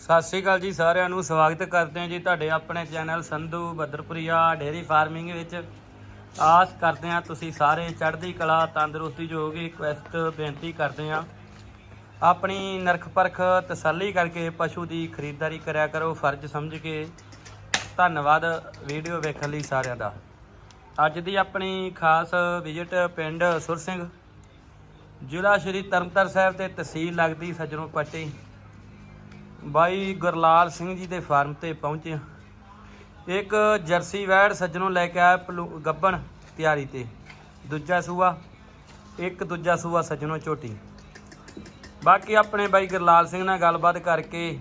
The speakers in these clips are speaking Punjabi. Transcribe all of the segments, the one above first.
ਸਤਿ ਸ਼੍ਰੀ ਅਕਾਲ ਜੀ ਸਾਰਿਆਂ ਨੂੰ, ਸਵਾਗਤ ਕਰਦੇ ਹਾਂ ਜੀ ਤੁਹਾਡੇ ਆਪਣੇ channel Sandhu Badarpuria dairy farming ਵਿੱਚ। ਆਸ ਕਰਦੇ ਹਾਂ ਤੁਸੀਂ ਸਾਰੇ ਚੜ੍ਹਦੀ ਕਲਾ, ਤੰਦਰੁਸਤੀ ਜੋ ਹੋਗੀ ਬੇਨਤੀ ਕਰਦੇ ਹਾਂ, ਆਪਣੀ ਨਰਖ ਪਰਖ ਤਸੱਲੀ ਕਰਕੇ ਪਸ਼ੂ ਦੀ ਖਰੀਦਦਾਰੀ ਕਰਿਆ ਕਰੋ, ਫਰਜ਼ ਸਮਝ ਕੇ। ਧੰਨਵਾਦ ਵੀਡੀਓ ਵੇਖਣ ਲਈ ਸਾਰਿਆਂ ਦਾ। ਅੱਜ ਦੀ ਆਪਣੀ ਖਾਸ ਵਿਜ਼ਿਟ ਪਿੰਡ ਸੁਰ ਸਿੰਘ, ਜ਼ਿਲ੍ਹਾ ਸ਼੍ਰੀ ਤਰਨਤਾਰਨ ਸਾਹਿਬ ਤੇ ਤਹਿਸੀਲ ਲੱਗਦੀ ਸੱਜਣੋਂ ਪੱਟੀ। ਬਾਈ ਗੁਰਲਾਲ ਸਿੰਘ ਜੀ ਦੇ ਫਾਰਮ ਤੇ ਪਹੁੰਚੇ ਇੱਕ ਜਰਸੀ ਵੈੜ ਸੱਜਣੋਂ ਲੈ ਕੇ ਆਇਆ ਪਲੂ- ਗੱਬਣ ਤਿਆਰੀ ਤੇ। ਦੂਜਾ ਸੂਆ, ਇੱਕ ਦੂਜਾ ਸੂਆ ਸੱਜਣੋਂ ਝੋਟੀ। ਬਾਕੀ ਆਪਣੇ ਬਾਈ ਗੁਰਲਾਲ ਸਿੰਘ ਨਾਲ ਗੱਲਬਾਤ ਕਰਕੇ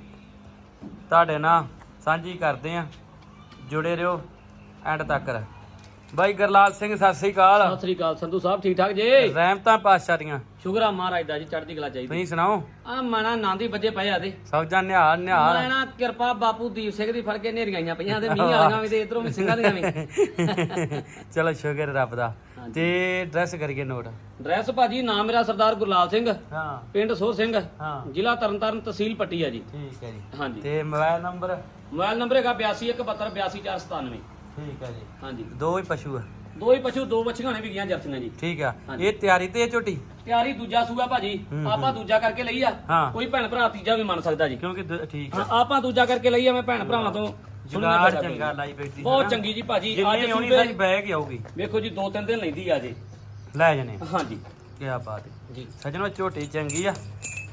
ਤੁਹਾਡੇ ਨਾਲ ਸਾਂਝੀ ਕਰਦੇ ਆ ਜੁੜੇ ਰਹੋ ਐਂਡ ਤੱਕ। ਬਾਈ ਗੁਰਲਾਲ ਸਿੰਘ ਸਤਿ ਸ੍ਰੀ ਅਕਾਲ। ਸਤਿ ਸ੍ਰੀ ਅਕਾਲ ਸੰਧੂ ਸਾਹਿਬ ਠੀਕ ਠਾਕ ਜੀ? ਰਹਿਮਤਾਂ ਪਾਤਸ਼ਾਹ ਦੀਆਂ। ਸ਼ੁਕਰ ਆ ਮਹਾਰਾਜ ਦਾ ਜੀ ਚੜ੍ਹਦੀ ਕਲਾ ਚਾਹੀਦੀ। ਤੁਸੀਂ ਸੁਣਾਓ? ਆ ਮਣਾ ਨਾਂਦੀ ਵੱਜੇ ਪਏ ਆ ਤੇ। ਸਭ ਜਾਂ ਨਿਹਾਲ ਨਿਹਾਲ। ਮੈਣਾ ਕਿਰਪਾ ਬਾਪੂ ਦੀਪ ਸਿੰਘ ਦੀ ਫੜ ਕੇ ਨੇਰੀਆਂ ਆਈਆਂ ਪਈਆਂ ਤੇ ਮੀਂਹ ਆਈਆਂ ਵੀ ਤੇ ਇਧਰੋਂ ਵੀ ਸਿੰਘਾਂ ਦੀਆਂ ਵੀ। ਚਲੋ ਸ਼ੁਕਰ ਰੱਬ ਦਾ। ਤੇ ਡਰੈਸ ਕਰੀਏ ਨੋਟ। ਡਰੈਸ ਭਾਜੀ ਨਾਮ ਮੇਰਾ ਸਰਦਾਰ ਗੁਰਲਾਲ ਸਿੰਘ। ਹਾਂ। ਪਿੰਡ ਸੋਹ ਸਿੰਘ। ਹਾਂ। ਜ਼ਿਲ੍ਹਾ ਤਰਨਤਾਰਨ ਤਹਿਸੀਲ ਪੱਟੀ ਆ ਜੀ। ਠੀਕ ਹੈ ਜੀ। ਹਾਂਜੀ। ਤੇ ਮੋਬਾਈਲ ਨੰਬਰ? ਮੋਬਾਈਲ ਨੰਬਰ ਹੈਗਾ 8217828497 ਠੀਕ ਹੈ ਜੀ। ਹਾਂਜੀ। ਦੋ ਹੀ ਪਸ਼ੂ ਆ। ਦੋ ਹੀ ਪਸ਼ੂ ਦੋ ਬੱਚੀਆਂ ਨੇ ਵਿਗੀਆਂ ਜਰਸੀਆਂ ਜੀ। ਠੀਕ ਆ। ਹਾਂਜੀ। ਇਹ ਤਿਆਰੀ ਤੇ ਹੈ ਝੋਟੀ? ਤਿਆਰੀ ਦੂਜਾ ਸੂਆ ਭਾਜੀ। ਹੂੰ, ਆਪਾਂ ਦੂਜਾ ਕਰਕੇ ਲਈ ਆ। ਹਾਂ। ਕੋਈ ਭੈਣ ਭਰਾ ਤੀਜਾ ਵੀ ਮੰਨ ਸਕਦਾ ਜੀ। ਕਿਉਂਕਿ ਦ- ਠੀਕ ਹਾਂ, ਆ ਆਪਾਂ ਦੂਜਾ ਕਰਕੇ ਲਈ ਆ ਮੈਂ ਭੈਣ ਭਰਾਵਾਂ ਤੋਂ। ਸੁਣਨਾ ਜੁਗਾੜ ਚਾਹੁੰਦਾ ਚੰਗਾ ਲਾਈ ਬੈਠੀ ਬਹੁਤ ਚੰਗੀ ਜੀ ਭਾਜੀ। ਅੱਜ ਜਿੰਨੀ ਹੋਣੀ ਸੂਬੇ ਬਹਿ ਕੇ ਆਊਗੀ। ਵੇਖੋ ਜੀ ਦੋ ਤਿੰਨ ਦਿਨ ਲੈਂਦੀ ਆ ਜੀ। ਲੈ ਜਨੇ ਹਾਂਜੀ। ਕੀ ਬਾਤ ਹੈ। ਜੀ। ਸਜਣੋ ਝੋਟੀ ਚੰਗੀ ਆ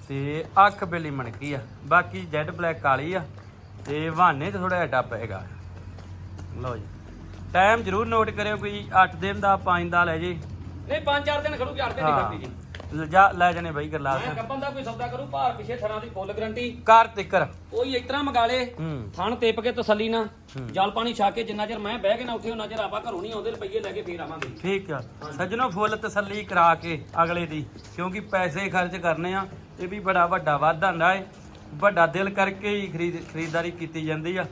ਤੇ ਅੱਖ ਬੇਲੀ ਮਣਕੀ ਆ। ਬਾਕੀ ਜੈਡ ਬਲੈਕ ਕਾਲੀ ਆ ਤੇ ਬਹਾਨੇ ਤੇ ਥੋੜਾ ਜਿਹਾ ਪਏਗਾ ਲਓ ਜੀ। ਟਾਈਮ ਜ਼ਰੂਰ ਨੋਟ ਕਰਿਓ ਕੋਈ 8 ਦਿਨ ਦਾ 5 ਦਾ ਲੈ ਜੇ। ਨਹੀਂ ਪੰਜ ਚਾਰ ਦਿਨ ਖੜੂਗੀ ਅੱਠ ਦਿਨ ਨਹੀਂ ਖੜਦੀ ਜੀ। ਲਿਜਾ ਲੈ ਜਣੇ ਬਾਈ ਗਰਲਾਲ ਮੈਂ ਕੱਪਨ ਦਾ ਕੋਈ ਸੌਦਾ ਕਰੂ ਭਾਰ ਪਿਛੇ ਥਣਾ ਦੀ ਫੁੱਲ ਗਰੰਟੀ ਕਾਰ। ਤਿੱਕਰ ਕੋਈ ਇਸ ਤਰ੍ਹਾਂ ਮੰਗਾ ਲੇ ਹੂੰ। ਥਣ ਟੇਪ ਕੇ ਤਸੱਲੀ ਨਾ। ਜਲ ਪਾਣੀ ਛਾ ਕੇ ਜਿੰਨਾ ਚਿਰ ਮੈਂ ਬਹਿ ਕੇ ਨਾ ਉੱਥੇ ਉਹਨਾਂ ਚਿਰ ਆਪਾਂ ਘਰੋਂ ਨਹੀਂ ਆਉਂਦੇ ਰੁਪਈਏ ਲੈ ਕੇ ਫੇਰ ਆਵਾਂਗੇ। ਠੀਕ ਆ। ਸੱਜਣੋ ਫੁੱਲ ਤਸੱਲੀ ਕਰਾ ਕੇ ਅਗਲੇ ਦੀ ਕਿਉਂਕਿ ਪੈਸੇ ਖਰਚ ਕਰਨੇ ਆ ਇਹ ਵੀ ਬੜਾ ਵੱਡਾ ਵਾਧਾ ਹੁੰਦਾ ਏ। ਵੱਡਾ ਦਿਲ ਕਰਕੇ ਹੀ ਖਰੀਦ ਖਰੀਦਦਾਰੀ ਕੀਤੀ ਜਾਂਦੀ ਆ।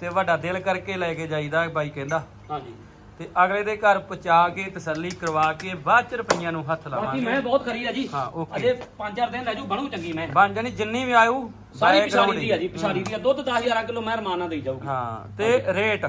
ਤੇ ਵੱਡਾ ਦਿਲ ਕਰਕੇ ਲੈ ਕੇ ਜਾਈਦਾ ਬਾਈ ਕਹਿੰਦਾ। ਹਾਂਜੀ। ਤੇ ਅਗਲੇ ਦੇ ਘਰ ਪਹੁੰਚਾ ਕੇ ਤਸੱਲੀ ਕਰਵਾ ਕੇ ਬਾਅਦ ਚ ਰੁਪਈਆਂ ਨੂੰ ਹੱਥ ਬਾਕੀ ਲਾਵਾਂਗੇ। ਮੈਂ ਬਹੁਤ ਕਰੀ ਆ ਜੀ। ਹਾਂ। ਅਜੇ ਪੰਜ ਚਾਰ ਦਿਨ ਲੈ ਜੂ ਬਣੂ ਚੰਗੀ ਮੈਂ। ਬਣ ਜਾਣੀ ਜਿੰਨੀ ਵੀ ਆਊ ਸਾਰੀ background ਪਿਛਾੜੀ ਦੀ ਆ ਜੀ ਪਿਛਾੜੀ ਦੀ ਆ। ਦੁੱਧ 10000 ਕਿਲੋ ਮੈਂ ਰਮਾਨਾ ਦੇਈ ਜਾਊਗੀ। ਹਾਂ ਤੇ ਰੇਟ?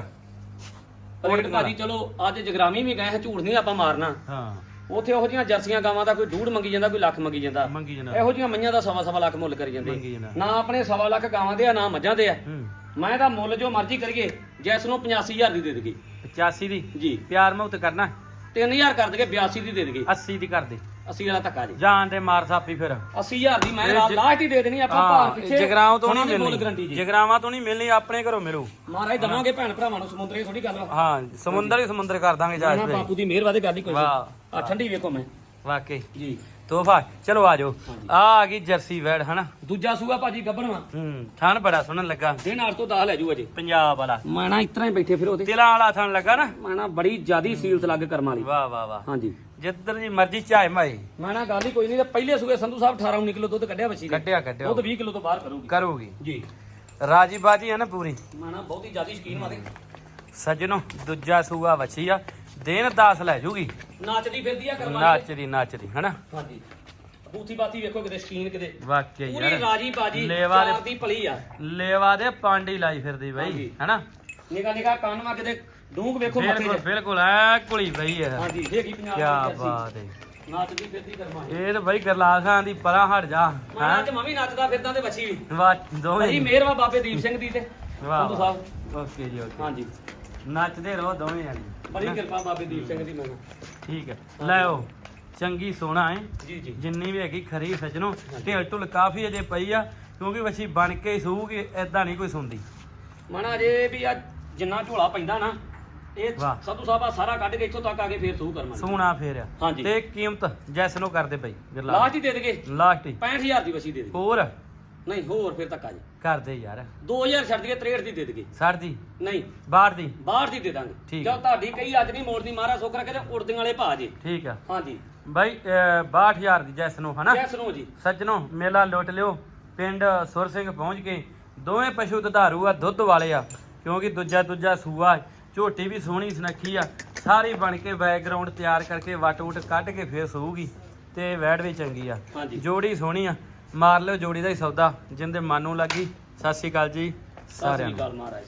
ਰੇਟ ਭਾਜੀ ਚਲੋ ਅੱਜ ਜਗਰਾਮੀ ਵੀ ਗਏ ਹਾਂ ਝੂਠ ਨਹੀਂ ਆਪਾਂ ਮਾਰਨਾ। ਹਾਂ। ਉੱਥੇ ਉਹੋ ਜੀਆਂ ਜਰਸੀਆਂ ਗਾਵਾਂ ਦਾ ਕੋਈ ਡੂਢ ਮੰਗੀ ਜਾਂਦਾ ਕੋਈ ਲੱਖ ਮੰਗੀ ਜਾਂਦਾ। ਮੰਗੀ ਇਹੋ ਜੀਆਂ ਮਈਆਂ ਦਾ ਸਵਾ ਸਵਾ ਲੱਖ ਮੁੱਲ ਕਰੀ ਜਾਂਦੇ। ਮੰਗੀ ਨਾ ਆਪਣੇ ਸਵਾ ਲੱਖ ਗਾਵਾਂ ਦੇ ਆ ਨਾ ਮੱਝਾਂ ਦੇ ਆ। ਹੂੰ। ਮੈਂ ਤਾਂ ਮੁੱਲ ਜੋ ਮਰਜ਼ੀ ਕਰੀਏ ਜੈਸ ਨੂੰ 85000 ਦੀ ਦੇ ਦੇਗੀ 85 ਦੀ? ਜੀ। ਪਿਆਰ ਮੁਹਤ ਕਰਨਾ। 3000 ਕਰ ਦੇਗੇ 82 ਦੀ ਦੇ ਦੇਗੀ 80 ਦੀ ਕਰ ਦੇ। 80 ਵਾਲਾ ਧੱਕਾ ਜੀ। ਜਾਨ ਦੇ ਮਾਰ ਸਾਪੀ ਫਿਰ। 80000 ਦੀ ਮੈਂ ਜ- ਲਾਸਟ ਹੀ ਦੇ ਦੇਣੀ ਆਪਾਂ ਭਾਰ ਪਿੱਛੇ। ਜਗਰਾਉਂ ਤੋਂ ਨਹੀਂ ਮਿਲਣੀ। ਜੀ। ਜਗਰਾਵਾਂ ਤੋਂ ਨਹੀਂ ਮਿਲਣੀ ਆਪਣੇ ਘਰੋਂ ਮਿਲੂ। ਮਹਾਰਾਜ ਦਵਾਂਗੇ ਭੈਣ ਭਰਾਵਾਂ ਨੂੰ ਸਮੁੰਦਰੀ ਥੋੜੀ ਗੱਲ ਹਾਂ ਸਮੁੰਦਰ ਹੀ ਸਮੁੰਦਰ ਕਰ ਦਾਂਗੇ ਜਹਾਜ਼ ਤੇ। ਬਾਪੂ ਦੀ ਮਿਹਰ ਵਾਦੇ ਗੱਲ ਹੀ। ਕੋਈ ਆ ਠੰਡੀ ਵੇਖੋ ਮੈਂ। ਵਾਕਈ। ਜੀ। ਤੋਹਫਾ। ਚਲੋ ਆ ਜਾਓ। ਆ ਆ ਗਈ ਜਰਸੀ ਵੈੜ ਹਨਾ? ਦੂਜਾ ਸੂਆ ਭਾਜੀ ਗੱਬਣਵਾ ਹੂੰ ਥਣ ਬੜਾ ਸੋਹਣਾ ਲੱਗਾ। ਦਿਨ ਆਰ ਤੋਂ 10 ਲੈ ਜੂ ਅਜੇ। ਪੰਜਾਬ ਵਾਲਾ। ਮਾਣਾ ਇਤਨਾ ਹੀ ਬੈਠੇ ਫਿਰ ਉਹਦੇ। ਤਿਲਾਂ ਵਾਲਾ ਥਣ ਲੱਗਾ ਨਾ। ਮਾਣਾ ਬੜੀ ਜਿਆਦੀ ਸੀਲਤ ਲੱਗ ਕਰਮ ਵਾਲੀ। ਵਾਹ ਵਾਹ ਵਾਹ। ਹਾਂਜੀ। ਜਿੱਧਰ ਦੀ ਮਰਜ਼ੀ ਚਾਹੇ ਮਾਈ ਮਾਣਾ ਗੱਲ ਹੀ ਕੋਈ ਨਹੀਂ ਤੇ ਪਹਿਲੇ ਸੂਏ ਸੰਧੂ ਸਾਹਿਬ 18 19 ਕਿਲੋ ਦੁੱਧ ਕੱਢਿਆ ਬੱਚੀ ਨੇ। ਕੱਢਿਆ ਕੱਢਿਆ। ਉਹ ਤਾਂ 20 ਕਿਲੋ ਤੋਂ ਬਾਹਰ ਕਰੂਗੀ। ਕਰੂਗੀ। ਜੀ। ਰਾਜੀ ਬਾਜੀ ਹੈ ਨਾ ਪੂਰੀ। ਮਾਣਾ ਬਹੁਤ ਹੀ ਜਿਆਦੀ ਸ਼ਕੀਨ ਵਾਦੇ ਸੱਜਣੋ ਦੂਜਾ ਸੂਆ ਵੱਛੀ ਆ ਦਿਨ 10 ਲੈ ਜੂਗੀ। ਨੱਚਦੀ ਫਿਰਦੀ ਆ ਕਰਮ ਵਾਲੀ ਨੱਚਦੀ ਨੱਚਦੀ ਹਨਾ? ਹਾਂਜੀ। ਬੂਥੀ ਬਾਤੀ ਵੇਖੋ ਕਿਤੇ ਸ਼ਕੀਨ ਕਿਤੇ। ਵਾਕਈ ਪੂਰੀ ਯਾਰ ਰਾਜੀ ਬਾਜੀ ਲੇਵਾ ਦੇ- ਚਾਰ ਦੀ ਭਲੀ ਆ। ਲੇਵਾ ਦੇ ਪਾਂਡੀ ਲਾਈ ਫਿਰਦੀ ਬਈ ਹਾਂਜੀ। ਹਨਾ? ਨਿਕਾ ਨਿਕਾ ਕੰਨ ਮਾ ਕਿਤੇ ਡੂੰਗ ਵੇਖੋ ਮੱਥੇ ਬਿਲਕੁਲ 'ਚ ਬਿਲਕੁਲ ਐ ਕੁਲੀ ਬਈ ਹੈ ਹਾਂਜੀ ਹੈਗੀ ਪੰਜਾਬ ਕੀ ਦੀ। ਬਾਤ ਹੈ ਨੱਚਦੀ ਫਿਰਦੀ ਕਰਮਾ ਇਹ ਤਾਂ ਬਈ ਗਰਲਾਲ ਖਾਨ ਦੀ ਪਰਾਂ ਹਟ ਜਾ ਮਾਣਾ ਚ ਮੈਂ ਵੀ ਨੱਚਦਾ ਫਿਰਦਾ ਤੇ ਬੱਚੀ ਵੀ। ਵਾਹ ਦੋਵੇਂ ਭਾਜੀ ਵਾ ਬਾਬੇ ਦੀਪ ਸਿੰਘ ਦੀ ਤੇ ਵਾਹ ਸੰਧੂ ਸਾਹਿਬ। Okay ji okay. ਹਾਂਜੀ। ਨੱਚਦੇ ਰਹੋ ਦੋਵੇਂ ਜਾਨੀ ਬੜੀ ਕਿਰਪਾ ਬਾਬੇ ਦੀਪ ਸਿੰਘ ਦੀ ਮੈਨੂੰ ਠੀਕ ਹੈ। ਲੈਓ ਚੰਗੀ ਸੋਹਣਾ ਹੈ। ਜੀ ਜੀ। ਜਿੰਨੀ ਵੀ ਹੈਗੀ ਖਰੀ ਸਜਣੋ ਢਿੱਲ ਢੁੱਲ ਕਾਫੀ ਅਜੇ ਪਈ ਆ ਕਿਉਂਕਿ ਵਛੀ ਬਣ ਕੇ ਹੀ ਸੂਗੀ ਐਦਾਂ ਨਹੀਂ ਕੋਈ ਸੁਣਦੀ। ਮਾਣਾ ਜੇ ਵੀ ਆ ਜਿੰਨਾ ਝੋਲਾ ਪੈਂਦਾ ਨਾ ਇਹ ਵਾਹ। ਸੰਧੂ ਸਾਹਿਬ ਆ ਸਾਰਾ ਕੱਢ ਕੇ ਇੱਥੋਂ ਤੱਕ ਆ ਕੇ ਫੇਰ ਸੂ ਕਰਮਾ ਸੋਹਣਾ ਫੇਰ ਆ। ਹਾਂਜੀ। ਤੇ ਕੀਮਤ ਜੈਸ ਨੂੰ ਕਰਦੇ ਬਈ ਗਰਲਾਲ ਲਾਸਟ ਹੀ ਦੇ ਦੇਗੇ। ਲਾਸਟ ਹੀ। 65000 ਦੀ ਵਸੀ ਦੇ ਦੇ ਹੋਰ? ਨਹੀਂ ਹੋਰ ਫਿਰ ਤੱਕ ਆ ਜੀ। ਕਰਦੇ ਯਾਰ। 2000 ਛੱਡ ਦਈਏ 63 ਦੀ ਦੇ ਦੇਗੇ। ਸਰ ਜੀ। ਨਹੀਂ। ਬਾਹਰ ਦੀ। ਬਾਹਰ ਦੀ ਦੇ ਦਾਂਗੇ। ਠੀਕ ਜਦ ਤੁਹਾਡੀ ਕਈ ਅੱਜ ਨਹੀਂ ਮੋੜਦੀ ਮਹਾਰਾਜ ਸੋਕਰਾ ਕਹਿੰਦੇ ਉੜਦੀਆਂ ਵਾਲੇ ਭਾ ਜੀ। ਠੀਕ ਆ। ਹਾਂਜੀ। ਬਾਈ 62000 ਦੀ ਜੈਸ ਨੂੰ ਹਨਾ? ਜੈ ਸੁਣੋ ਜੀ। ਸੱਜਣੋ ਮੇਲਾ ਲੁੱਟ ਲਿਓ। ਪਿੰਡ ਸੁਰ ਸਿੰਘ ਪਹੁੰਚ ਕੇ ਦੋਵੇਂ ਪਸ਼ੂ ਦੁਧਾਰੂ ਆ ਦੁੱਧ ਵਾਲੇ ਆ। ਕਿਉਂਕਿ ਦੂਜਾ ਦੂਜਾ ਸੂਆ ਝੋਟੀ ਵੀ ਸੋਹਣੀ ਸੁਨੱਖੀ ਆ। ਸਾਰੀ ਬਣ ਕੇ ਬੈਕਗ੍ਰਾਉਂਡ ਤਿਆਰ ਕਰਕੇ ਵਟ ਵੁਟ ਕੱਢ ਕੇ ਫੇਰ ਸੂਗੀ। ਤੇ ਵੈੜ ਵੀ ਚੰਗੀ ਆ। ਹਾਂਜੀ। ਜੋੜੀ ਸੋਹਣੀ ਆ। ਮਾਰ ਲਿਓ ਜੋੜੀ ਦਾ ਹੀ ਸੌਦਾ ਜਿੰਦੇ ਮਨ ਨੂੰ ਲੱਗੀ। ਸਤਿ ਸ਼੍ਰੀ ਅਕਾਲ ਜੀ ਸਾਰਿਆਂ ਸ੍ਰੀ ਨੂੰ। ਅਕਾਲ ਮਹਾਰਾਜ।